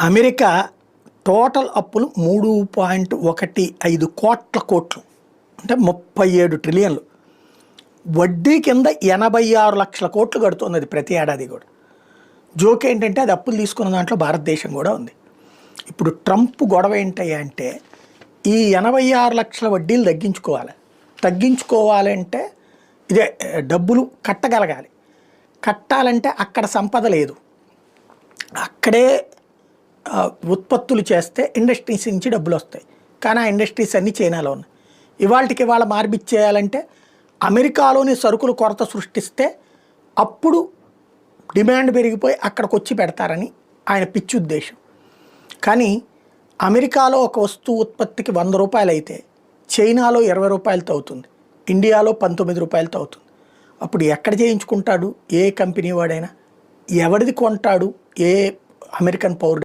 America total అప్పులు మూడు point ఒకటి ఐదు కోట్ల కోట్లు. అంటే ముప్పై ఏడు ట్రిలియన్లు. వడ్డీ కింద ఎనభై ఆరు లక్షల కోట్లు కడుతుంది అది ప్రతి ఏడాది కూడా. జోక్ ఏంటంటే అది అప్పులు తీసుకున్న దాంట్లో భారతదేశం కూడా ఉంది. ఇప్పుడు ట్రంప్ గొడవ ఏంటంటే అంటే ఈ ఎనభై ఆరు లక్షల వడ్డీలు తగ్గించుకోవాలి. తగ్గించుకోవాలంటే ఇదే డబ్బులు కట్టగలగాలి. కట్టాలంటే అక్కడ సంపద లేదు. అక్కడే ఉత్పత్తులు చేస్తే ఇండస్ట్రీస్ నుంచి డబ్బులు వస్తాయి. కానీ ఆ ఇండస్ట్రీస్ అన్నీ చైనాలో ఉన్నాయి. ఇవాళకి ఇవాళ మార్పిచ్చేయాలంటే అమెరికాలోని సరుకులు కొరత సృష్టిస్తే అప్పుడు డిమాండ్ పెరిగిపోయి అక్కడికి వచ్చి పెడతారని ఆయన పిచ్చి ఉద్దేశం. కానీ అమెరికాలో ఒక వస్తువు ఉత్పత్తికి వంద రూపాయలు అయితే చైనాలో ఇరవై రూపాయలతో అవుతుంది. ఇండియాలో పంతొమ్మిది రూపాయలతో అవుతుంది. అప్పుడు ఎక్కడ చేయించుకుంటాడు? ఏ కంపెనీ వాడైనా? ఎవరిది కొంటాడు? ఏ అమెరికన్ పౌరుడు?